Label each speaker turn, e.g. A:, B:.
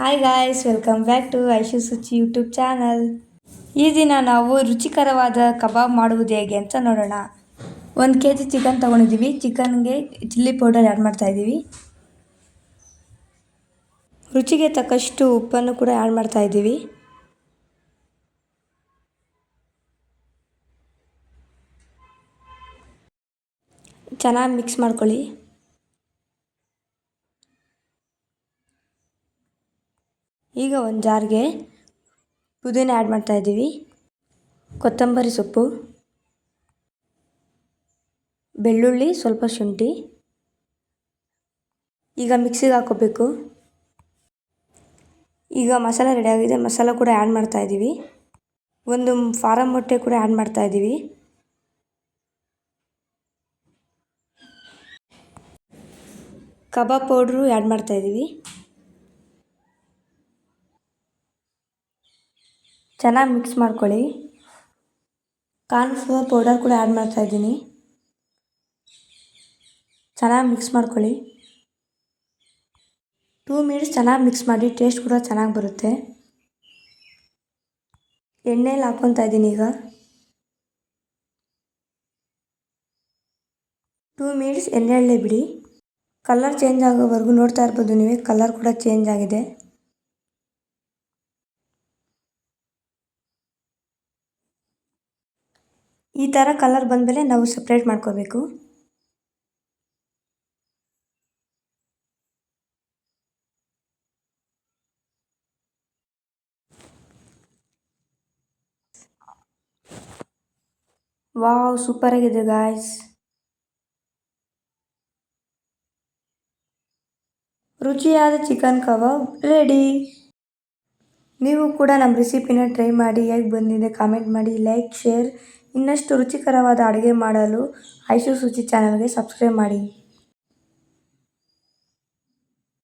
A: Hi guys welcome back to Aishu Suchi YouTube channel ಈ ದಿನ ನಾವು ರುಚಿಕರವಾದ ಕಬಾಬ್ ಮಾಡುವುದು ಹೇಗೆ ಅಂತ ನೋಡೋಣ. ಒಂದು ಕೆ ಜಿ ಚಿಕನ್ ತೊಗೊಂಡಿದ್ದೀವಿ. ಚಿಕನ್ಗೆ ಚಿಲ್ಲಿ ಪೌಡರ್ ಆ್ಯಡ್ ಮಾಡ್ತಾ ಇದ್ದೀವಿ. ರುಚಿಗೆ ತಕ್ಕಷ್ಟು ಉಪ್ಪನ್ನು ಕೂಡ ಆ್ಯಡ್ ಮಾಡ್ತಾ ಇದ್ದೀವಿ. ಚೆನ್ನಾಗಿ ಮಿಕ್ಸ್ ಮಾಡ್ಕೊಳ್ಳಿ. ಈಗ ಒಂದು ಜಾರ್ಗೆ ಪುದೀನ ಆ್ಯಡ್ ಮಾಡ್ತಾ ಇದ್ದೀವಿ. ಕೊತ್ತಂಬರಿ ಸೊಪ್ಪು, ಬೆಳ್ಳುಳ್ಳಿ ಸ್ವಲ್ಪ ಶುಂಠಿ. ಈಗ ಮಿಕ್ಸಿಗೆ ಹಾಕೋಬೇಕು. ಈಗ ಮಸಾಲ ರೆಡಿಯಾಗಿದೆ ಮಸಾಲ ಕೂಡ ಆ್ಯಡ್ ಮಾಡ್ತಾ ಇದ್ದೀವಿ. ಒಂದು ಫಾರಂ ಮೊಟ್ಟೆ ಕೂಡ ಆ್ಯಡ್ ಮಾಡ್ತಾ ಇದ್ದೀವಿ. ಕಬಾಬ್ ಪೌಡ್ರು ಆ್ಯಡ್ ಮಾಡ್ತಾ ಚೆನ್ನಾಗಿ ಮಿಕ್ಸ್ ಮಾಡ್ಕೊಳ್ಳಿ. ಕಾರ್ನ್ಫ್ಲವರ್ ಪೌಡರ್ ಕೂಡ ಆ್ಯಡ್ ಮಾಡ್ತಾ ಇದ್ದೀನಿ. ಚೆನ್ನಾಗಿ ಮಿಕ್ಸ್ ಮಾಡ್ಕೊಳ್ಳಿ. ಟೂ ಮಿನಿಟ್ಸ್ ಚೆನ್ನಾಗಿ ಮಿಕ್ಸ್ ಮಾಡಿ ಟೇಸ್ಟ್ ಕೂಡ ಚೆನ್ನಾಗಿ ಬರುತ್ತೆ. ಎಣ್ಣೆಯಲ್ಲಿ ಹಾಕ್ಕೊತಾ ಇದ್ದೀನಿ ಈಗ. ಟೂ ಮಿನಿಟ್ಸ್ ಎಣ್ಣೆಯಲ್ಲೇ ಬಿಡಿ. ಕಲರ್ ಚೇಂಜ್ ಆಗೋವರೆಗೂ ನೋಡ್ತಾ ಇರ್ಬೋದು ನೀವೇ ಕಲರ್ ಕೂಡ ಚೇಂಜ್ ಆಗಿದೆ. ಈ ಥರ ಕಲರ್ ಬಂದಮೇಲೆ ನಾವು ಸಪ್ರೇಟ್ ಮಾಡ್ಕೋಬೇಕು. ವಾವ್ ಸೂಪರಾಗಿದೆ ಗಾಯ್ಸ್ ರುಚಿಯಾದ ಚಿಕನ್ ಕಬಾಬ್ ರೆಡಿ ನೀವು ಕೂಡ ನಮ್ಮ ರೆಸಿಪಿನ ಟ್ರೈ ಮಾಡಿ, ಹೇಗೆ ಬಂದಿದೆ ಕಾಮೆಂಟ್ ಮಾಡಿ ಲೈಕ್ ಶೇರ್ ಇನ್ನಷ್ಟು ರುಚಿಕರವಾದ ಅಡುಗೆ ಮಾಡಲು ಐಶು ಸುಚಿ ಚಾನಲ್ಗೆ ಸಬ್ಸ್ಕ್ರೈಬ್ ಮಾಡಿ.